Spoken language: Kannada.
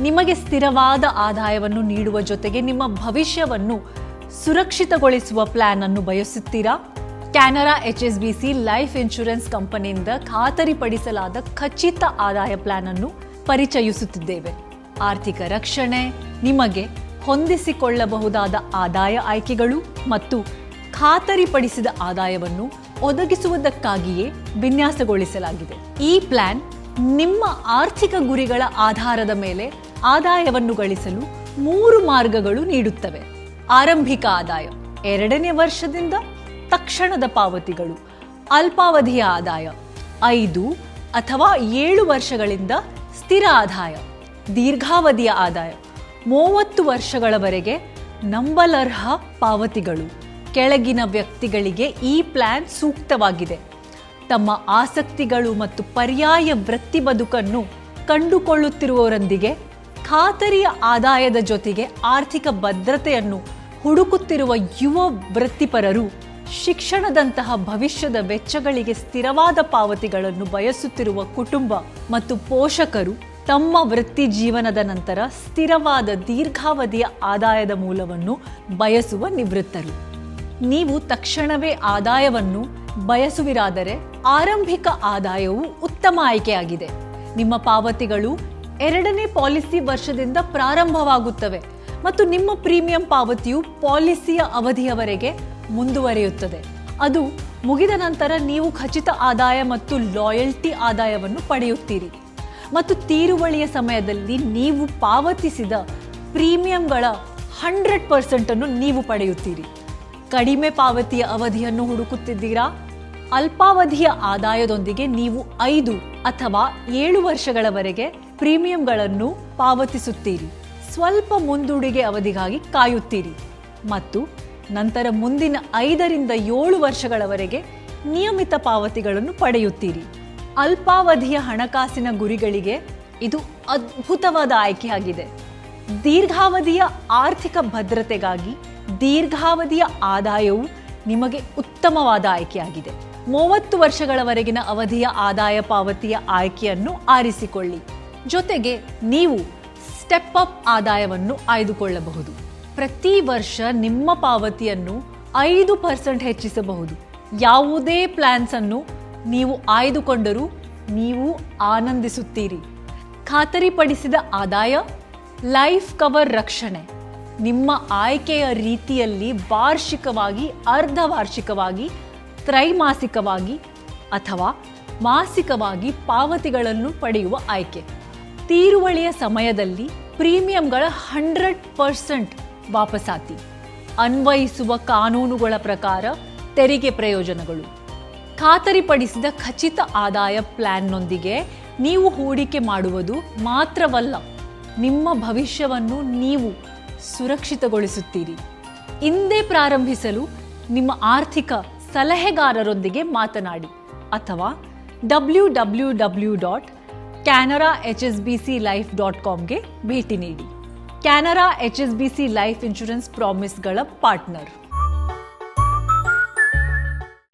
ನಿಮಗೆ ಸ್ಥಿರವಾದ ಆದಾಯವನ್ನು ನೀಡುವ ಜೊತೆಗೆ ನಿಮ್ಮ ಭವಿಷ್ಯವನ್ನು ಸುರಕ್ಷಿತಗೊಳಿಸುವ ಪ್ಲಾನ್ ಅನ್ನು ಬಯಸುತ್ತೀರಾ? Canara H S B C life insurance ಕಂಪನಿಯಿಂದ ಖಾತರಿಪಡಿಸಲಾದ ಖಚಿತ ಆದಾಯ ಪ್ಲಾನ್ ಅನ್ನು ಪರಿಚಯಿಸುತ್ತಿದ್ದೇವೆ. ಆರ್ಥಿಕ ರಕ್ಷಣೆ ನಿಮಗೆ ಹೊಂದಿಸಿಕೊಳ್ಳಬಹುದಾದ ಆದಾಯ ಆಯ್ಕೆಗಳು ಮತ್ತು ಖಾತರಿಪಡಿಸಿದ ಆದಾಯವನ್ನು ಒದಗಿಸುವುದಕ್ಕಾಗಿಯೇ ವಿನ್ಯಾಸಗೊಳಿಸಲಾಗಿದೆ. ಈ ಪ್ಲಾನ್ ನಿಮ್ಮ ಆರ್ಥಿಕ ಗುರಿಗಳ ಆಧಾರದ ಮೇಲೆ ಆದಾಯವನ್ನು ಗಳಿಸಲು ಮೂರು ಮಾರ್ಗಗಳು ನೀಡುತ್ತವೆ. ಆರಂಭಿಕ ಆದಾಯ ಎರಡನೇ ವರ್ಷದಿಂದ ತಕ್ಷಣದ ಪಾವತಿಗಳು. ಅಲ್ಪಾವಧಿಯ ಆದಾಯ ಐದು ಅಥವಾ ಏಳು ವರ್ಷಗಳಿಂದ ಸ್ಥಿರ ಆದಾಯ. ದೀರ್ಘಾವಧಿಯ ಆದಾಯ ಮೂವತ್ತು ವರ್ಷಗಳವರೆಗೆ ನಂಬಲರ್ಹ ಪಾವತಿಗಳು. ಕೆಳಗಿನ ವ್ಯಕ್ತಿಗಳಿಗೆ ಈ ಪ್ಲಾನ್ ಸೂಕ್ತವಾಗಿದೆ. ತಮ್ಮ ಆಸಕ್ತಿಗಳು ಮತ್ತು ಪರ್ಯಾಯ ವೃತ್ತಿ ಬದುಕನ್ನು ಕಂಡುಕೊಳ್ಳುತ್ತಿರುವವರೊಂದಿಗೆ ಖಾತರಿಯ ಆದಾಯದ ಜೊತೆಗೆ ಆರ್ಥಿಕ ಭದ್ರತೆಯನ್ನು ಹುಡುಕುತ್ತಿರುವ ಯುವ ವೃತ್ತಿಪರರು ಶಿಕ್ಷಣದಂತಹ ಭವಿಷ್ಯದ ವೆಚ್ಚಗಳಿಗೆ ಸ್ಥಿರವಾದ ಪಾವತಿಗಳನ್ನು ಬಯಸುತ್ತಿರುವ ಕುಟುಂಬ ಮತ್ತು ಪೋಷಕರು ತಮ್ಮ ವೃತ್ತಿ ಜೀವನದ ನಂತರ ಸ್ಥಿರವಾದ ದೀರ್ಘಾವಧಿಯ ಆದಾಯದ ಮೂಲವನ್ನು ಬಯಸುವ ನಿವೃತ್ತರು. ನೀವು ತಕ್ಷಣವೇ ಆದಾಯವನ್ನು ಬಯಸುವಿರಾದರೆ ಆರಂಭಿಕ ಆದಾಯವು ಉತ್ತಮ ಆಯ್ಕೆಯಾಗಿದೆ. ನಿಮ್ಮ ಪಾವತಿಗಳು ಎರಡನೇ ಪಾಲಿಸಿ ವರ್ಷದಿಂದ ಪ್ರಾರಂಭವಾಗುತ್ತವೆ ಮತ್ತು ನಿಮ್ಮ ಪ್ರೀಮಿಯಂ ಪಾವತಿಯು ಪಾಲಿಸಿಯ ಅವಧಿಯವರೆಗೆ ಮುಂದುವರಿಯುತ್ತದೆ. ಅದು ಮುಗಿದ ನಂತರ ನೀವು ಖಚಿತ ಆದಾಯ ಮತ್ತು ಲಾಯಲ್ಟಿ ಆದಾಯವನ್ನು ಪಡೆಯುತ್ತೀರಿ. ಮತ್ತು ತೀರುವಳಿಯ ಸಮಯದಲ್ಲಿ ನೀವು ಪಾವತಿಸಿದ ಪ್ರೀಮಿಯಂಗಳ ಹಂಡ್ರೆಡ್ ಪರ್ಸೆಂಟ್ ಅನ್ನು ನೀವು ಪಡೆಯುತ್ತೀರಿ. ಕಡಿಮೆ ಪಾವತಿಯ ಅವಧಿಯನ್ನು ಹುಡುಕುತ್ತಿದ್ದೀರಾ? ಅಲ್ಪಾವಧಿಯ ಆದಾಯದೊಂದಿಗೆ ನೀವು ಐದು ಅಥವಾ ಏಳು ವರ್ಷಗಳವರೆಗೆ ಪ್ರೀಮಿಯಂಗಳನ್ನು ಪಾವತಿಸುತ್ತೀರಿ. ಸ್ವಲ್ಪ ಮುಂದೂಡಿಗೆ ಅವಧಿಗಾಗಿ ಕಾಯುತ್ತೀರಿ. ಮತ್ತು ನಂತರ ಮುಂದಿನ ಐದರಿಂದ ಏಳು ವರ್ಷಗಳವರೆಗೆ ನಿಯಮಿತ ಪಾವತಿಗಳನ್ನು ಪಡೆಯುತ್ತೀರಿ. ಅಲ್ಪಾವಧಿಯ ಹಣಕಾಸಿನ ಗುರಿಗಳಿಗೆ ಇದು ಅದ್ಭುತವಾದ ಆಯ್ಕೆಯಾಗಿದೆ. ದೀರ್ಘಾವಧಿಯ ಆರ್ಥಿಕ ಭದ್ರತೆಗಾಗಿ ದೀರ್ಘಾವಧಿಯ ಆದಾಯವು ನಿಮಗೆ ಉತ್ತಮವಾದ ಆಯ್ಕೆಯಾಗಿದೆ. ಮೂವತ್ತು ವರ್ಷಗಳವರೆಗಿನ ಅವಧಿಯ ಆದಾಯ ಪಾವತಿಯ ಆಯ್ಕೆಯನ್ನು ಆರಿಸಿಕೊಳ್ಳಿ. ಜೊತೆಗೆ ನೀವು ಸ್ಟೆಪ್ ಅಪ್ ಆದಾಯವನ್ನು ಆಯ್ದುಕೊಳ್ಳಬಹುದು. ಪ್ರತಿ ವರ್ಷ ನಿಮ್ಮ ಪಾವತಿಯನ್ನು ಐದು ಪರ್ಸೆಂಟ್ ಹೆಚ್ಚಿಸಬಹುದು. ಯಾವುದೇ ಪ್ಲಾನ್ಸ್ ಅನ್ನು ನೀವು ಆಯ್ದುಕೊಂಡರೂ ನೀವು ಆನಂದಿಸುತ್ತೀರಿ. ಖಾತರಿಪಡಿಸಿದ ಆದಾಯ ಲೈಫ್ ಕವರ್ ರಕ್ಷಣೆ. ನಿಮ್ಮ ಆಯ್ಕೆಯ ರೀತಿಯಲ್ಲಿ ವಾರ್ಷಿಕವಾಗಿ ಅರ್ಧ ವಾರ್ಷಿಕವಾಗಿ ತ್ರೈಮಾಸಿಕವಾಗಿ ಅಥವಾ ಮಾಸಿಕವಾಗಿ ಪಾವತಿಗಳನ್ನು ಪಡೆಯುವ ಆಯ್ಕೆ. ತೀರುವಳಿಯ ಸಮಯದಲ್ಲಿ ಪ್ರೀಮಿಯಂಗಳ ಹಂಡ್ರೆಡ್ ಪರ್ಸೆಂಟ್ ವಾಪಸಾತಿ. ಅನ್ವಯಿಸುವ ಕಾನೂನುಗಳ ಪ್ರಕಾರ ತೆರಿಗೆ ಪ್ರಯೋಜನಗಳು. ಖಾತರಿಪಡಿಸಿದ ಖಚಿತ ಆದಾಯ ಪ್ಲ್ಯಾನ್ನೊಂದಿಗೆ ನೀವು ಹೂಡಿಕೆ ಮಾಡುವುದು ಮಾತ್ರವಲ್ಲ, ನಿಮ್ಮ ಭವಿಷ್ಯವನ್ನು ನೀವು ಸುರಕ್ಷಿತಗೊಳಿಸುತ್ತೀರಿ. ಇಂದೇ ಪ್ರಾರಂಭಿಸಲು ನಿಮ್ಮ ಆರ್ಥಿಕ ಸಲಹೆಗಾರರೊಂದಿಗೆ ಮಾತನಾಡಿ ಅಥವಾ W W W dot Canara H S B C life dot ಕಾಮ್ಗೆ ಭೇಟಿ ನೀಡಿ. Canara H S B C life insurance ಪ್ರಾಮಿಸ್ಗಳ partner